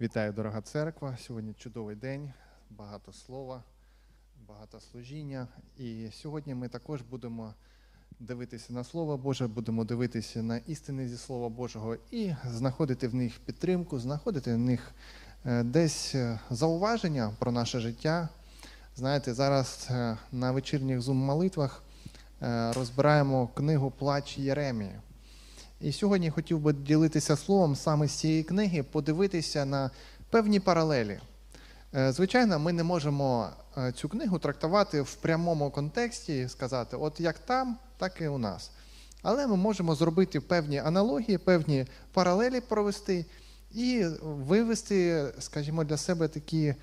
Вітаю, дорога церква. Сьогодні чудовий день, багато слова, багато служіння. І сьогодні ми також будемо дивитися на Слово Боже, будемо дивитися на істини зі Слова Божого і знаходити в них підтримку, знаходити в них е, десь е, зауваження про наше життя. Знаєте, зараз е, на вечірніх зум-молитвах розбираємо книгу Плач Єремії. І сьогодні хотів би ділитися словом саме з цієї книги, подивитися на певні паралелі. Е, Звичайно, ми не можемо е, цю книгу трактувати в прямому контексті, сказати, от як там, так і у нас. Але ми можемо зробити певні аналогії, певні паралелі провести і вивести, скажімо, для себе такі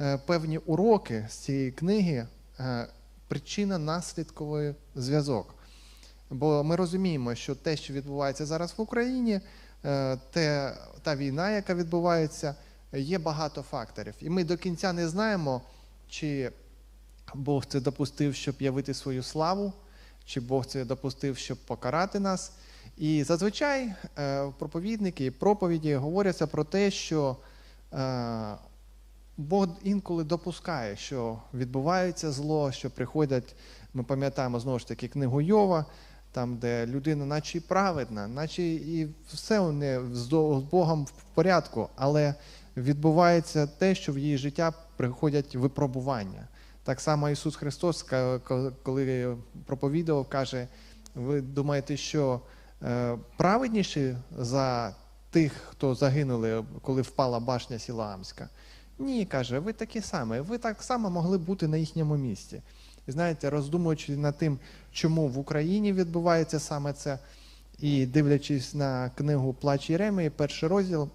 е, певні уроки з цієї книги, е, причина-наслідковий зв'язок. Бо ми розуміємо, що те, що відбувається зараз в Україні, е, те, та війна, яка відбувається, є багато факторів. І ми до кінця не знаємо, чи Бог це допустив, щоб явити свою славу, чи Бог це допустив, щоб покарати нас. І зазвичай е, проповідники і проповіді говоряться про те, що е, Бог інколи допускає, що відбувається зло, що приходять, ми пам'ятаємо знову ж таки книгу Йова, там, де людина, наче і праведна, наче і все у неї з Богом в порядку, але відбувається те, що в її життя приходять випробування. Так само Ісус Христос, коли проповідував, каже: ви думаєте, що е, праведніші за тих, хто загинули, коли впала башня Сілаамська? Ні, каже, ви такі самі, ви так само могли бути на їхньому місці. І знаєте, роздумуючи над тим, чому в Україні відбувається саме це, і дивлячись на книгу Плач Єремії, перший розділ,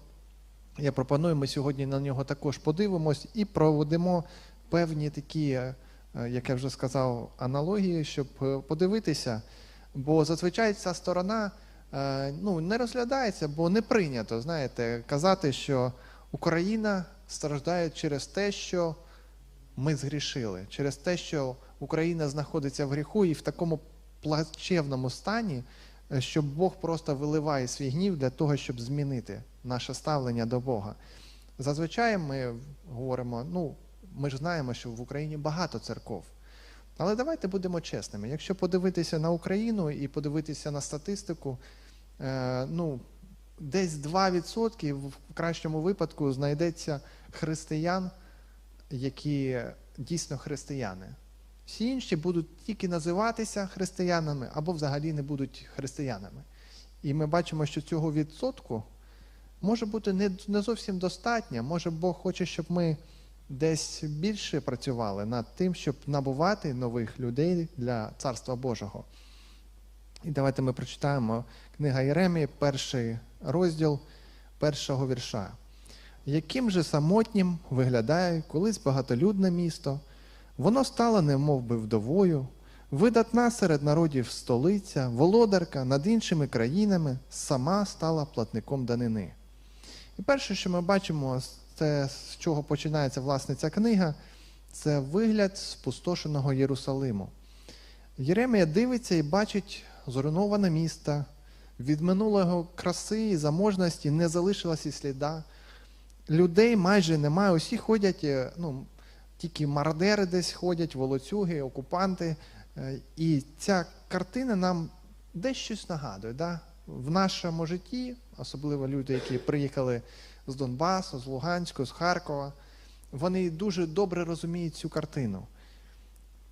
я пропоную, ми сьогодні на нього також подивимось і проведемо певні такі, е, як я вже сказав, аналогії, щоб е, подивитися. Бо зазвичай ця сторона е, ну, не розглядається, бо не прийнято, знаєте, казати, що Україна страждає через те, що ми згрішили, через те, що Україна знаходиться в гріху і в такому плачевному стані, е, що Бог просто виливає свій гнів для того, щоб змінити наше ставлення до Бога. Зазвичай ми говоримо, ну, ми ж знаємо, що в Україні багато церков. Але давайте будемо чесними. Якщо подивитися на Україну і подивитися на статистику, е, ну, десь 2% в кращому випадку знайдеться християн, які дійсно християни. Всі інші будуть тільки називатися християнами або взагалі не будуть християнами. І ми бачимо, що цього відсотку може бути не, не зовсім достатньо. Може Бог хоче, щоб ми десь більше працювали над тим, щоб набувати нових людей для Царства Божого. І давайте ми прочитаємо книга Єремії, перший розділ першого вірша. Яким же самотнім виглядає колись багатолюдне місто, воно стало немов би вдовою, видатна серед народів столиця, володарка над іншими країнами, сама стала платником данини. І перше, що ми бачимо, це з чого починається власне ця книга, це вигляд спустошеного Єрусалиму. Єремія дивиться і бачить зруйноване місто, від минулого краси і заможності не залишилось і сліда. Людей майже немає, усі ходять, е, ну, тільки мародери десь ходять, волоцюги, окупанти. Е, І ця картина нам десь щось нагадує. Да? В нашому житті, особливо люди, які приїхали з Донбасу, з Луганську, з Харкова, вони дуже добре розуміють цю картину.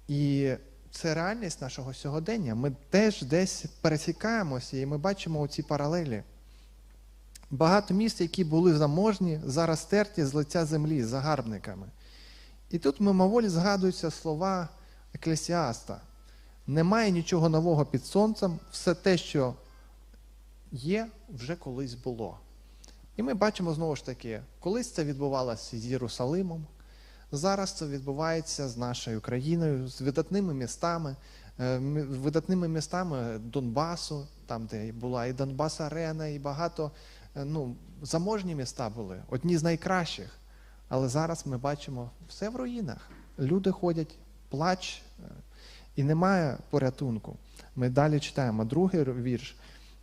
І це реальність нашого сьогодення. Ми теж десь пересікаємося, і ми бачимо ці паралелі. Багато міст, які були заможні, зараз стерті з лиця землі загарбниками. І тут мимоволі згадуються слова Еклесіаста. Немає нічого нового під сонцем, все те, що є, вже колись було. І ми бачимо знову ж таки, колись це відбувалося з Єрусалимом, зараз це відбувається з нашою країною, з видатними містами, е, видатними містами Донбасу, там, де була і Донбас Арена, і багато е, ну, заможні міста були, одні з найкращих. Але зараз ми бачимо все в руїнах. Люди ходять, плач, е, і немає порятунку. Ми далі читаємо другий вірш.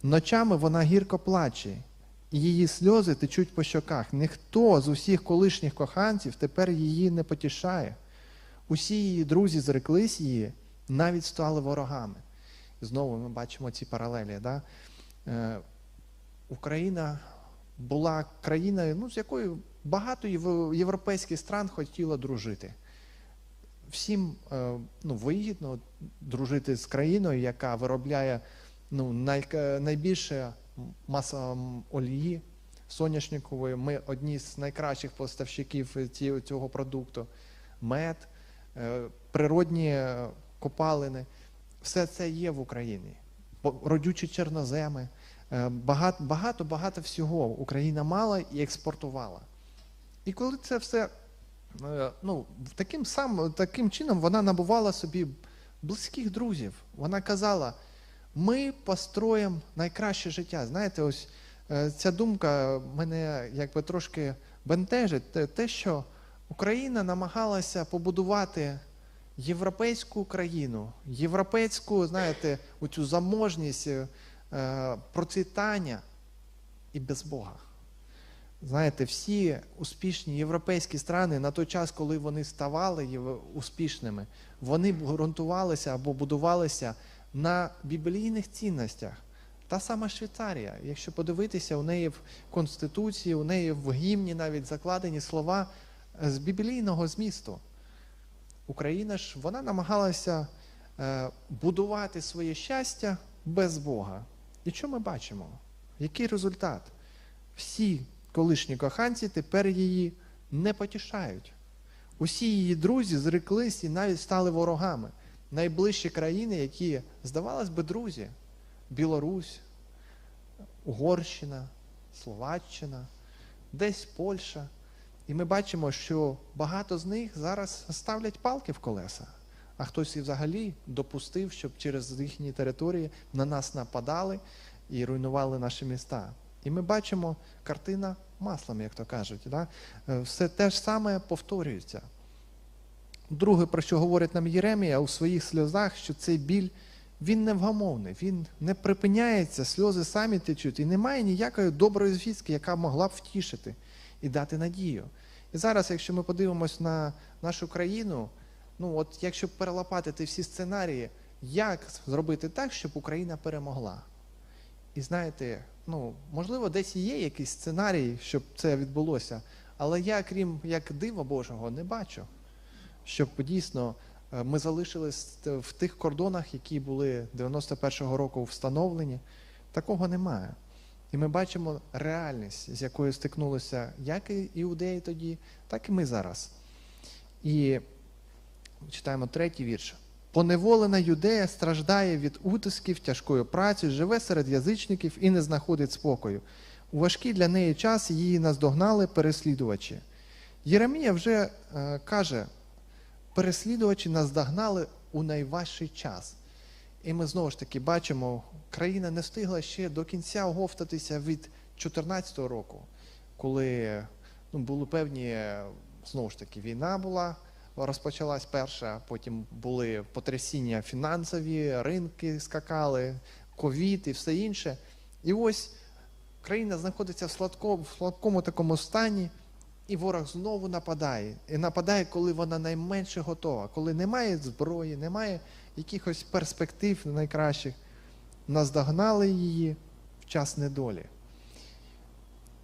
Ночами вона гірко плаче, і її сльози течуть по щоках. Ніхто з усіх колишніх коханців тепер її не потішає. Усі її друзі зреклись її, навіть стали ворогами. Знову ми бачимо ці паралелі. Да? Е, Україна була країною, ну, з якою багато європейських стран хотіло дружити. Всім е, ну, вигідно дружити з країною, яка виробляє ну, най, найбільше маса олії соняшникової. Ми одні з найкращих поставщиків цього продукту. Мед, е, природні е, копалини. Все це є в Україні. Родючі чорноземи. Багато, багато, багато всього Україна мала і експортувала. І коли це все е, ну, таким, сам, таким чином вона набувала собі близьких друзів. Вона казала: ми построїмо найкраще життя. Знаєте, ось е, ця думка мене якби трошки бентежить, те- що Україна намагалася побудувати європейську країну, європейську, знаєте, оцю заможність, е, процвітання і без Бога. Знаєте, всі успішні європейські страни на той час, коли вони ставали успішними, вони ґрунтувалися або будувалися на біблійних цінностях. Та сама Швейцарія, якщо подивитися, у неї в Конституції, у неї в гімні навіть закладені слова е, з біблійного змісту. Україна ж вона намагалася е, будувати своє щастя без Бога. І що ми бачимо? Який результат? Всі колишні коханці тепер її не потішають. Усі її друзі зреклись і навіть стали ворогами. Найближчі країни, які, здавалось би, друзі: Білорусь, Угорщина, Словаччина, десь Польща. І ми бачимо, що багато з них зараз ставлять палки в колеса, а хтось і взагалі допустив, щоб через їхні території на нас нападали і руйнували наші міста. І ми бачимо картина маслом, як то кажуть. Да? Е, Все те ж саме повторюється. Друге, про що говорить нам Єремія у своїх сльозах, що цей біль він невгамовний, він не припиняється, сльози самі течуть, і немає ніякої доброї звістки, яка могла б втішити і дати надію. І зараз, якщо ми подивимось на нашу країну, ну от якщо перелопатити всі сценарії, як зробити так, щоб Україна перемогла? І знаєте, ну можливо, десь є якийсь сценарій, щоб це відбулося, але я, крім як дива Божого, не бачу, щоб дійсно е, ми залишились в тих кордонах, які були 91-го року встановлені. Такого немає. І ми бачимо реальність, з якою стикнулися як і іудеї тоді, так і ми зараз. І читаємо третій вірш. Поневолена юдея страждає від утисків, тяжкої праці, живе серед язичників і не знаходить спокою. У важкий для неї час її наздогнали переслідувачі. Єремія вже е, каже, переслідувачі наздогнали у найважчий час. І ми знову ж таки бачимо, країна не встигла ще до кінця оговтатися від 2014 року, коли ну, були певні, знову ж таки, війна була, розпочалась перша, потім були потрясіння фінансові, ринки скакали, ковід і все інше. І ось країна знаходиться в сладкому, в сладкому такому стані, і ворог знову нападає. І нападає, коли вона найменше готова, коли немає зброї, немає якихось перспектив найкращих. Наздогнали її в час недолі.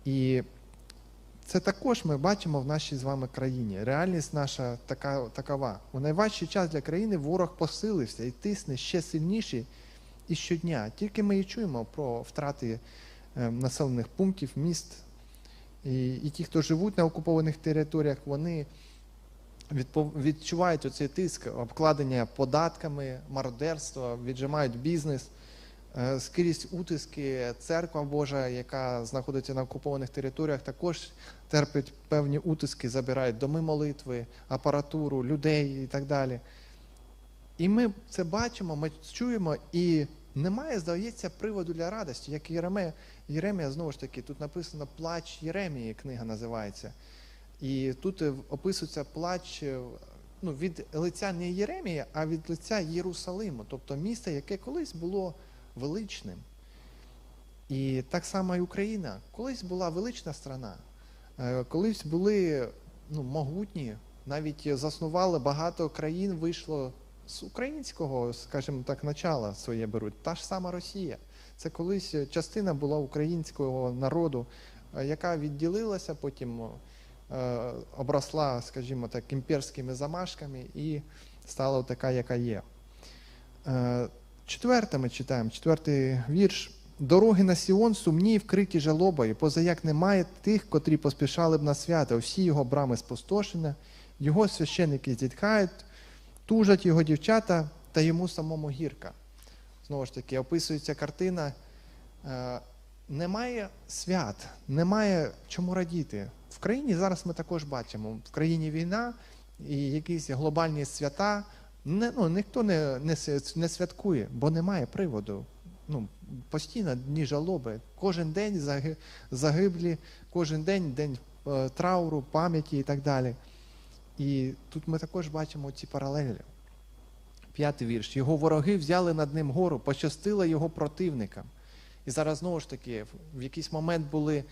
І це також ми бачимо в нашій з вами країні. Реальність наша така, такова. У найважчий час для країни ворог посилився і тисне ще сильніше і щодня. Тільки ми і чуємо про втрати е, населених пунктів, міст. І, і ті, хто живуть на окупованих територіях, вони відчувають оцей тиск, обкладення податками, мародерство, віджимають бізнес. Е, Скрізь утиски, церква Божа, яка знаходиться на окупованих територіях, також терпить певні утиски, забирають доми молитви, апаратуру, людей і так далі. І ми це бачимо, ми чуємо, і немає, здається, приводу для радості, як Єремія, Єремія, знову ж таки, тут написано Плач Єремії, книга називається. І тут е, описується плач е, ну, від лиця не Єремія, а від лиця Єрусалиму, тобто міста, яке колись було величним. І так само і Україна. Колись була велична страна, е, колись були ну, могутні, навіть заснували багато країн, вийшло з українського, скажімо так, начала своє беруть. Та ж сама Росія. Це колись частина була українського народу, е, яка відділилася, потім е, обросла, скажімо так, імперськими замашками і стала така, яка є. Четверте ми читаємо, четвертий вірш. Дороги на Сіон сумні вкриті жалобою, позаяк немає тих, котрі поспішали б на свято, всі його брами спустошені, його священники зітхають, тужать його дівчата та йому самому гірка. Знову ж таки, описується картина. е, Немає свят, немає чому радіти. В країні зараз ми також бачимо, в країні війна і якісь глобальні свята. Не, ну, ніхто не, не, не святкує, бо немає приводу. Ну, постійно дні жалоби. Кожен день заги- загиблі, кожен день день е, трауру, пам'яті і так далі. І тут ми також бачимо ці паралелі. П'ятий вірш. Його вороги взяли над ним гору, пощастило його противникам. І зараз знову ж таки, в якийсь момент були е,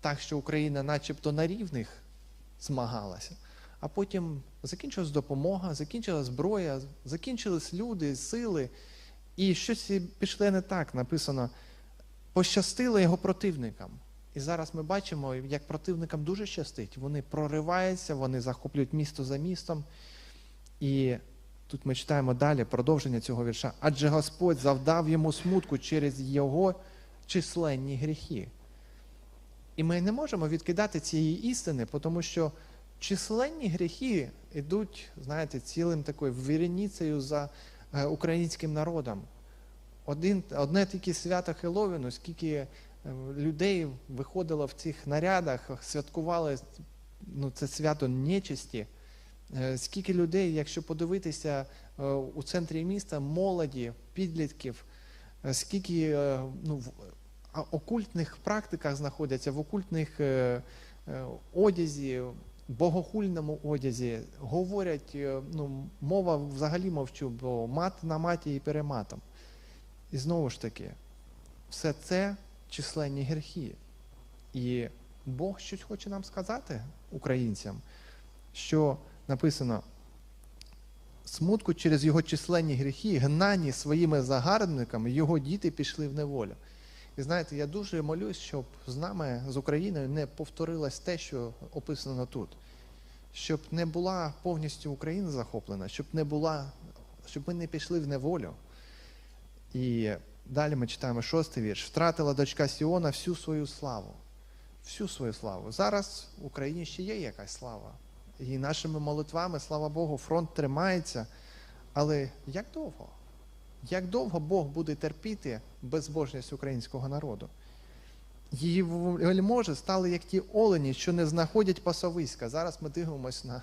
так, що Україна начебто на рівних змагалася, а потім закінчилась допомога, закінчилась зброя, закінчились люди, сили, і щось пішло не так. Написано, пощастило його противникам. І зараз ми бачимо, як противникам дуже щастить. Вони прориваються, вони захоплюють місто за містом. І тут ми читаємо далі продовження цього вірша. Адже Господь завдав йому смутку через його численні гріхи. І ми не можемо відкидати цієї істини, тому що численні гріхи йдуть, знаєте, цілим такою вірніцею за е, українським народом. Один, одне тільки свято Хеловіну, скільки е, людей виходило в цих нарядах, святкували ну, це свято нечисті. Е, Скільки людей, якщо подивитися у центрі міста, молоді, підлітків, скільки ну, в окультних практиках знаходяться, в окультних одязі, богохульному одязі, говорять, е, ну, мова взагалі мовчу, бо мат на маті і перематом. І знову ж таки, все це численні гріхи. І Бог щось хоче нам сказати, українцям, що написано, смутку через його численні гріхи, гнані своїми загарбниками, його діти пішли в неволю. І знаєте, я дуже молюсь, щоб з нами, з Україною, не повторилось те, що описано тут. Щоб не була повністю Україна захоплена, щоб не була, щоб ми не пішли в неволю. І далі ми читаємо шостий вірш. Втратила дочка Сіона всю свою славу. Всю свою славу. Зараз в Україні ще є якась слава. І нашими молитвами, слава Богу, фронт тримається. Але як довго? Як довго Бог буде терпіти безбожність українського народу? Її вельможі стали як ті олені, що не знаходять пасовиська. Зараз ми дивимося на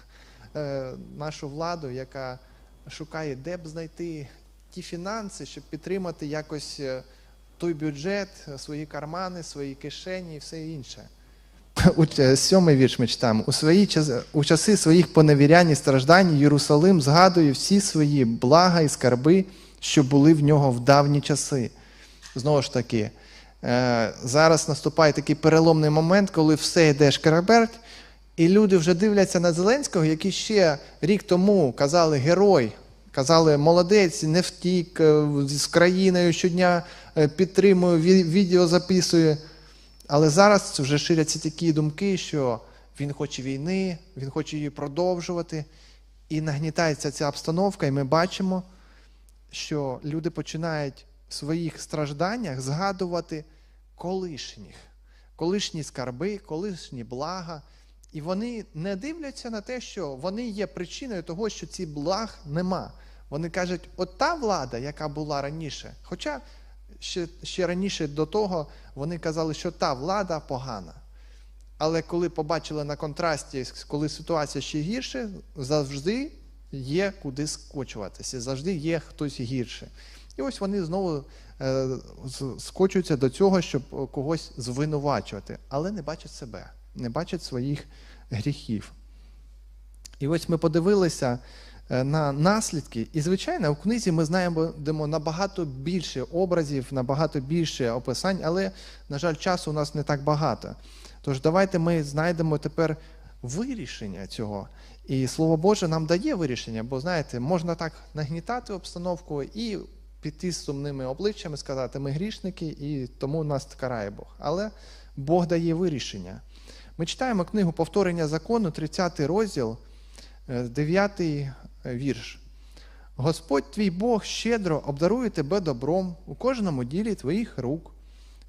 е, нашу владу, яка шукає, де б знайти ті фінанси, щоб підтримати якось е, той бюджет, свої кармани, свої кишені і все інше. У е, сьомий вірш ми читаємо. У, свої у часи своїх поневірянь і страждань Єрусалим згадує всі свої блага і скарби, що були в нього в давні часи. Знову ж таки, е, зараз наступає такий переломний момент, коли все йде шкереберть, і люди вже дивляться на Зеленського, який ще рік тому казали герой, казали молодець, не втік, е, з країною щодня е, підтримує, відео записує. Але зараз вже ширяться такі думки, що він хоче війни, він хоче її продовжувати, і нагнітається ця обстановка, і ми бачимо, що люди починають в своїх стражданнях згадувати колишніх, колишні скарби, колишні блага. І вони не дивляться на те, що вони є причиною того, що ці благ нема. Вони кажуть, от та влада, яка була раніше, хоча ще, ще раніше до того вони казали, що та влада погана. Але коли побачили на контрасті, коли ситуація ще гірше, завжди є куди скочуватися, завжди є хтось гірше. І ось вони знову е, скочуються до цього, щоб е, когось звинувачувати, але не бачать себе, не бачать своїх гріхів. І ось ми подивилися е, на наслідки. І, звичайно, у книзі ми знаємо набагато більше образів, набагато більше описань, але, на жаль, часу у нас не так багато. Тож давайте ми знайдемо тепер вирішення цього. І Слово Боже нам дає вирішення, бо знаєте, можна так нагнітати обстановку і піти з сумними обличчями, сказати, ми грішники, і тому нас карає Бог. Але Бог дає вирішення. Ми читаємо книгу Повторення закону, 30 розділ, 9 вірш. Господь твій Бог щедро обдарує тебе добром у кожному ділі твоїх рук,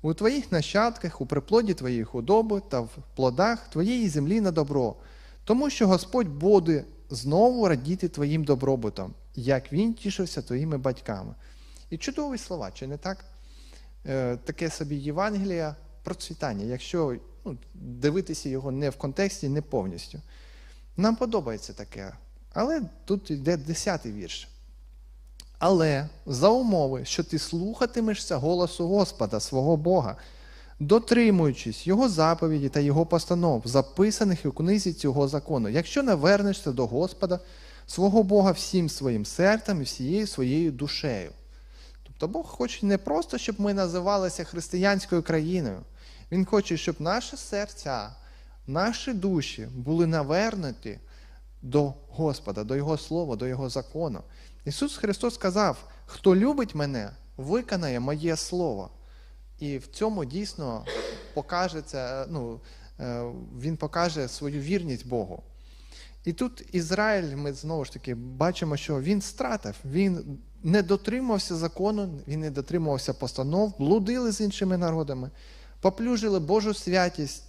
у твоїх нащадках, у приплоді твоєї худоби та в плодах твоєї землі на добро, тому що Господь буде знову радіти твоїм добробутом, як він тішився твоїми батьками. І чудові слова, чи не так? Е, таке собі Євангелія процвітання, якщо ну, дивитися його не в контексті, не повністю. Нам подобається таке. Але тут йде 10-й вірш. Але за умови, що ти слухатимешся голосу Господа, свого Бога, дотримуючись Його заповіді та Його постанов, записаних у книзі цього закону, якщо не вернешся до Господа, свого Бога всім своїм серцем і всією своєю душею. Тобто Бог хоче не просто, щоб ми називалися християнською країною. Він хоче, щоб наші серця, наші душі були навернуті до Господа, до Його Слова, до Його закону. Ісус Христос сказав: хто любить мене, виконає моє Слово. І в цьому дійсно покажеться, ну, е, Він покаже свою вірність Богу. І тут Ізраїль, ми знову ж таки бачимо, що він стратив, він не дотримався закону, він не дотримувався постанов, блудили з іншими народами, поплюжили Божу святість.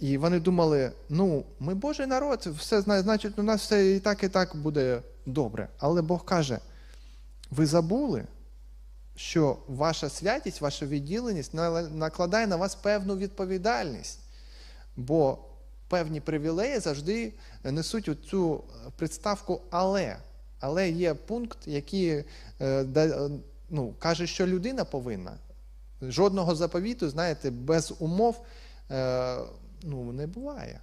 І вони думали, ну, ми Божий народ, все значить, у нас все і так, і так буде добре. Але Бог каже: ви забули, що ваша святість, ваша відділеність накладає на вас певну відповідальність. Бо певні привілеї завжди несуть цю представку але. Але є пункт, який е, ну, каже, що людина повинна. Жодного заповіту, знаєте, без умов е, ну, не буває.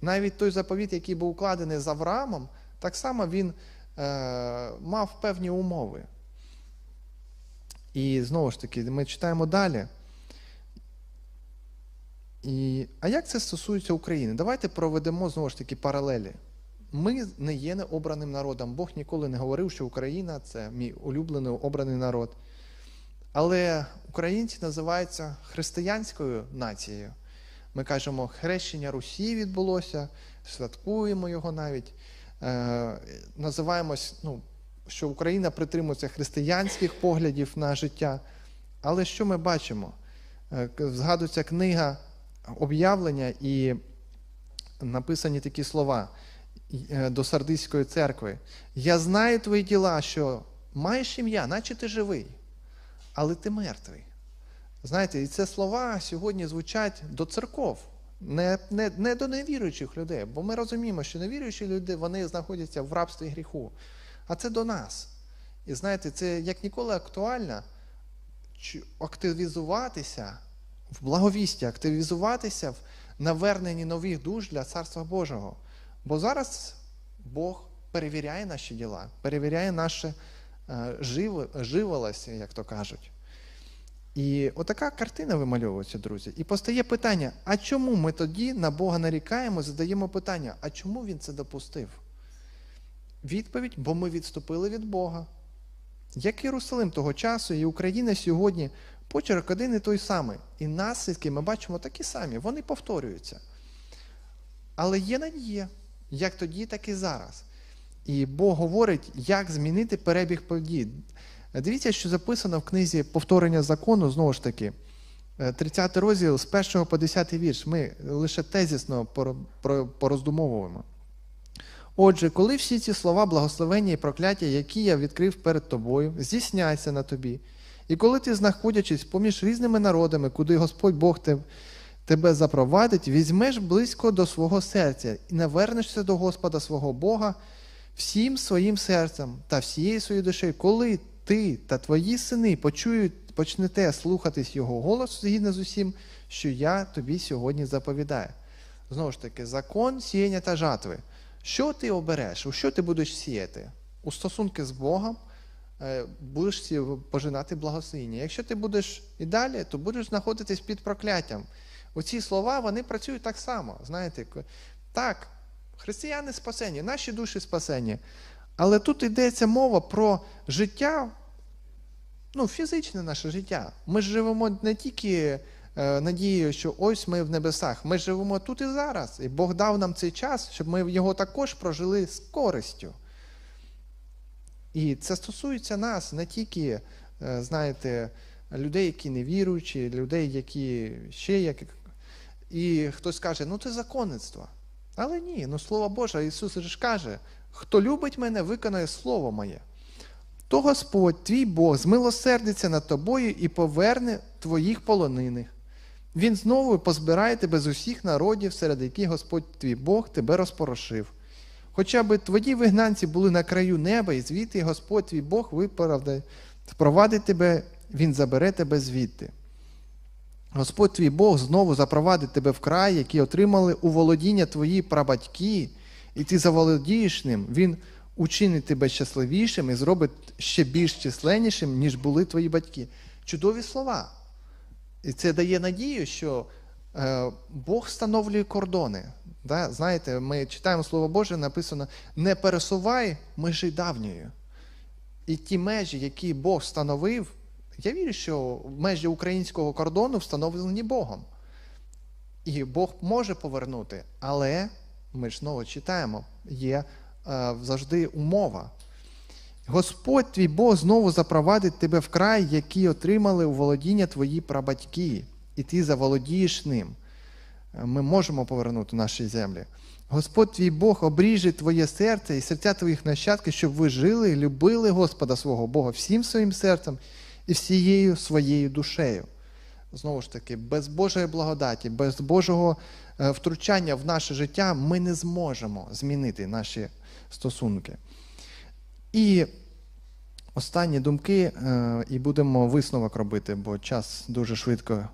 Навіть той заповіт, який був укладений з Авраамом, так само він е, мав певні умови. І знову ж таки, ми читаємо далі. І, А як це стосується України? Давайте проведемо знову ж таки паралелі. Ми не є необраним народом. Бог ніколи не говорив, що Україна це мій улюблений обраний народ. Але українці називаються християнською нацією. Ми кажемо, хрещення Русі відбулося, святкуємо його навіть. Е, Називаємось, ну, що Україна притримується християнських поглядів на життя. Але що ми бачимо? Е, згадується книга об'явлення і написані такі слова е, до Сардиської церкви. Я знаю твої діла, що маєш ім'я, наче ти живий, але ти мертвий. Знаєте, і це слова сьогодні звучать до церков, не не, не до невіруючих людей. Бо ми розуміємо, що невіруючі люди вони знаходяться в рабстві гріху. А це до нас. І знаєте, це як ніколи актуально активізуватися в благовісті, активізуватися в наверненні нових душ для Царства Божого. Бо зараз Бог перевіряє наші діла, перевіряє наше е, живолость, як то кажуть. І отака картина вимальовується, друзі. І постає питання: а чому ми тоді на Бога нарікаємо, задаємо питання, а чому він це допустив? Відповідь, бо ми відступили від Бога. Як Єрусалим того часу і Україна сьогодні почерк один і той самий. І наслідки ми бачимо такі самі, вони повторюються. Але є надія, як тоді, так і зараз. І Бог говорить, як змінити перебіг подій. Дивіться, що записано в книзі повторення закону, знову ж таки, 30 е, розділ з 1 по 10 вірш. Ми лише тезісно пороздумовуємо. Отже, коли всі ці слова, благословення і прокляття, які я відкрив перед тобою, здійсняться на тобі. І коли ти, знаходячись поміж різними народами, куди Господь Бог тебе запровадить, візьмеш близько до свого серця і навернешся до Господа свого Бога всім своїм серцем та всією своєю душею, коли ти та твої сини почують, почнете слухатись Його голосу згідно з усім, що я тобі сьогодні заповідаю. Знову ж таки, закон сіяння та жатви. Що ти обереш? У що ти будеш сіяти? У стосунки з Богом е, будеш пожинати благословіння. Якщо ти будеш і далі, то будеш знаходитись під прокляттям. Оці слова вони працюють так само. Знаєте, так, християни спасені, наші душі спасені. Але тут йдеться мова про життя, ну, фізичне наше життя. Ми живемо не тільки е, надією, що ось ми в небесах. Ми живемо тут і зараз. І Бог дав нам цей час, щоб ми його також прожили з користю. І це стосується нас не тільки, е, знаєте, людей, які не віруючі, людей, які ще як. І хтось каже, ну це законництво. Але ні, ну Слово Боже, Ісус же каже, хто любить мене, виконає Слово моє. То Господь, твій Бог, змилосердиться над тобою і поверне твоїх полонених. Він знову позбирає тебе з усіх народів, серед яких Господь твій Бог тебе розпорошив. Хоча би твої вигнанці були на краю неба, і звідти Господь твій Бог виправдає, впровадить тебе, Він забере тебе звідти. Господь твій Бог знову запровадить тебе в край, який отримали у володіння твої прабатьки, і ти заволодієш ним, Він учинить тебе щасливішим і зробить ще більш численнішим, ніж були твої батьки. Чудові слова. І це дає надію, що е, Бог встановлює кордони. Да? Знаєте, ми читаємо Слово Боже, написано: не пересувай межі давньої. І ті межі, які Бог встановив, я вірю, що межі українського кордону встановлені Богом. І Бог може повернути, але ми ж знову читаємо, є завжди умова. Господь твій Бог знову запровадить тебе в край, який отримали у володіння твої прабатьки, і ти заволодієш ним. Е, Ми можемо повернути наші землі. Господь твій Бог обріже твоє серце і серця твоїх нащадків, щоб ви жили любили Господа свого Бога всім своїм серцем і всією своєю душею. Знову ж таки, без Божої благодаті, без Божого е, втручання в наше життя ми не зможемо змінити наші стосунки. І останні думки, е, і будемо висновок робити, бо час дуже швидко.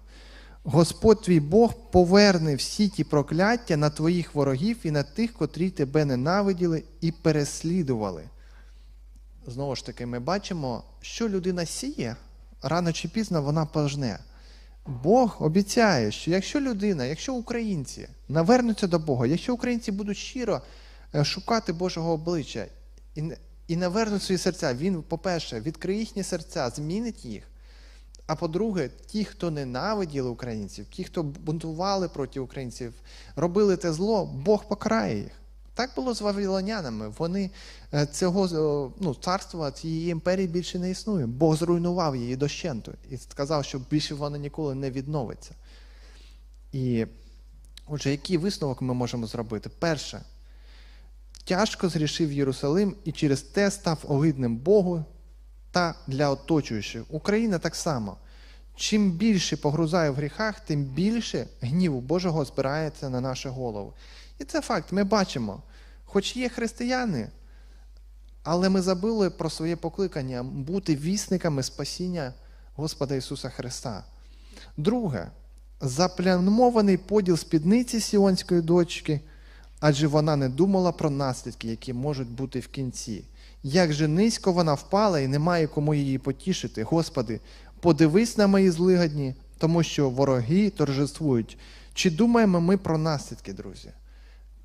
Господь твій Бог поверне всі ті прокляття на твоїх ворогів і на тих, котрі тебе ненавиділи і переслідували. Знову ж таки, ми бачимо, що людина сіє, рано чи пізно вона пожне. Бог обіцяє, що якщо людина, якщо українці навернуться до Бога, якщо українці будуть щиро е, шукати Божого обличчя і, і навернуть свої серця, Він, по-перше, відкриє їхні серця, змінить їх. А по-друге, ті, хто ненавиділи українців, ті, хто бунтували проти українців, робили те зло, Бог покарає їх. Так було з вавилонянами. Вони е, цього е, ну, царства, цієї імперії більше не існує. Бог зруйнував її дощенту і сказав, що більше вона ніколи не відновиться. І отже, який висновок ми можемо зробити? Перше, тяжко зрішив Єрусалим і через те став огидним Богу та для оточуючих. Україна так само. Чим більше погрузає в гріхах, тим більше гніву Божого збирається на нашу голову. І це факт, ми бачимо. Хоч є християни, але ми забули про своє покликання бути вісниками спасіння Господа Ісуса Христа. Друге, запланований поділ спідниці сіонської дочки, адже вона не думала про наслідки, які можуть бути в кінці. Як же низько вона впала і немає кому її потішити. Господи, подивись на мої злигадні, тому що вороги торжествують. Чи думаємо ми про наслідки, друзі?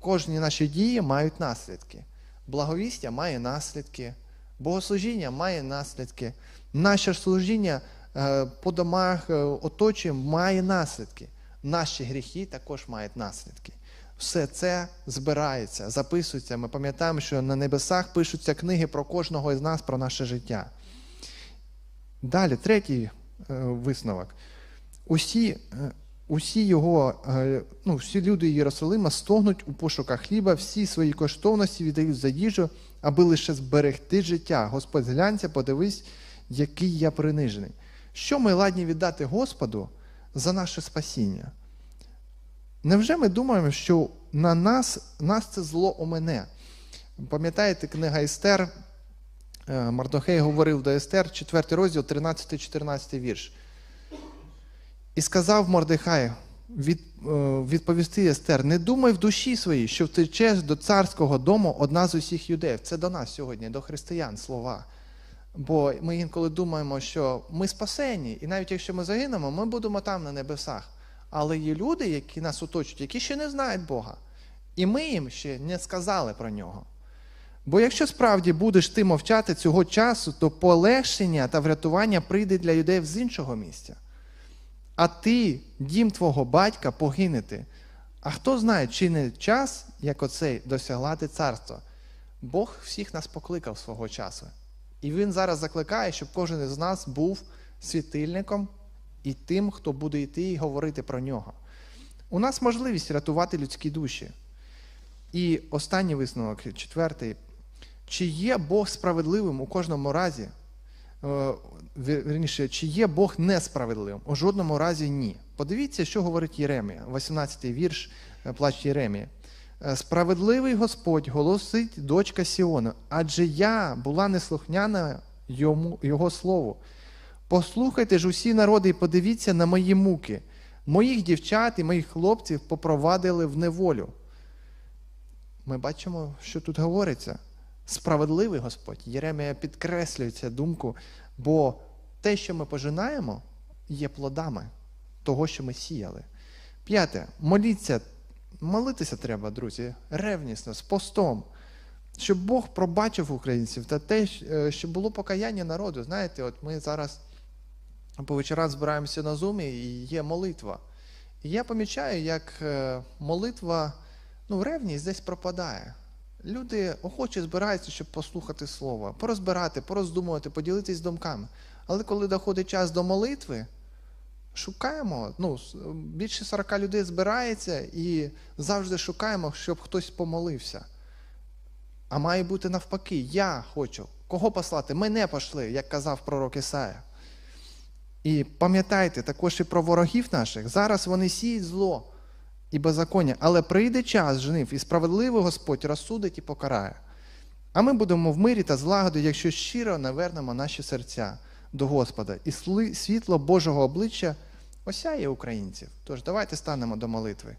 Кожні наші дії мають наслідки. Благовістя має наслідки, богослужіння має наслідки. Наше служіння е, по домах е, оточуємо має наслідки. Наші гріхи також мають наслідки. Все це збирається, записується. Ми пам'ятаємо, що на небесах пишуться книги про кожного із нас, про наше життя. Далі, третій е, висновок. Усі, усі його, е, ну, всі люди Єрусалима стогнуть у пошуках хліба, всі свої коштовності віддають за їжу, аби лише зберегти життя. Господь зглянься, подивись, який я принижений. Що ми ладні віддати Господу за наше спасіння? Невже ми думаємо, що на нас, нас це зло омене? Пам'ятаєте, книга Естер, Е, Мардохей говорив до Естер, 4 розділ, 13-14 вірш. І сказав Мордехай, від, е, відповісти Естер: не думай в душі своїй, що втечеш до царського дому одна з усіх юдеїв. Це до нас сьогодні, до християн слова. Бо ми інколи думаємо, що ми спасені, і навіть якщо ми загинемо, ми будемо там на небесах. Але є люди, які нас оточують, які ще не знають Бога. І ми їм ще не сказали про нього. Бо якщо справді будеш ти мовчати цього часу, то полегшення та врятування прийде для юдеїв з іншого місця. А ти, дім твого батька, погинете. А хто знає, чи не час, як оцей, досягати царства? Бог всіх нас покликав свого часу. І Він зараз закликає, щоб кожен із нас був світильником і тим, хто буде йти і говорити про нього. У нас можливість рятувати людські душі. І останній висновок, четвертий. Чи є Бог справедливим у кожному разі? Е, Вірніше, чи є Бог несправедливим? У жодному разі ні. Подивіться, що говорить Єремія, 18-й вірш е, плач Єремії. Е, Справедливий Господь голосить дочка Сіона, адже я була неслухняна йому, його слову. Послухайте ж усі народи і подивіться на мої муки. Моїх дівчат і моїх хлопців попровадили в неволю. Ми бачимо, що тут говориться. Справедливий Господь. Єремія підкреслює цю думку, бо те, що ми пожинаємо, є плодами того, що ми сіяли. П'яте, моліться, молитися треба, друзі, ревнісно, з постом, щоб Бог пробачив українців та те, е, щоб було покаяння народу. Знаєте, от ми зараз по вечорам збираємося на зумі і є молитва. І я помічаю, як е, молитва, ну, ревність десь пропадає. Люди охоче збираються, щоб послухати слово, порозбирати, пороздумувати, поділитись думками. Але коли доходить час до молитви, шукаємо, ну, більше 40 людей збирається і завжди шукаємо, щоб хтось помолився. А має бути навпаки, я хочу. Кого послати? Мене пошли, як казав пророк Ісая. І пам'ятайте також і про ворогів наших. Зараз вони сіють зло і беззаконня, але прийде час жнив, і справедливий Господь розсудить і покарає. А ми будемо в мирі та злагоді, якщо щиро навернемо наші серця до Господа, і світло Божого обличчя осяє українців. Тож давайте станемо до молитви.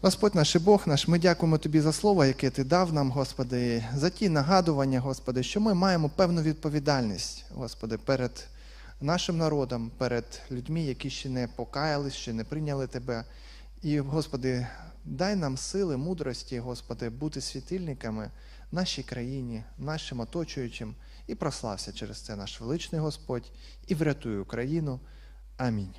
Господь наш і Бог наш, ми дякуємо Тобі за слово, яке Ти дав нам, Господи, за ті нагадування, Господи, що ми маємо певну відповідальність, Господи, перед нашим народом, перед людьми, які ще не покаялись, ще не прийняли Тебе. І, Господи, дай нам сили, мудрості, Господи, бути світильниками нашій країні, нашим оточуючим, і прослався через це наш величний Господь і врятуй Україну. Амінь.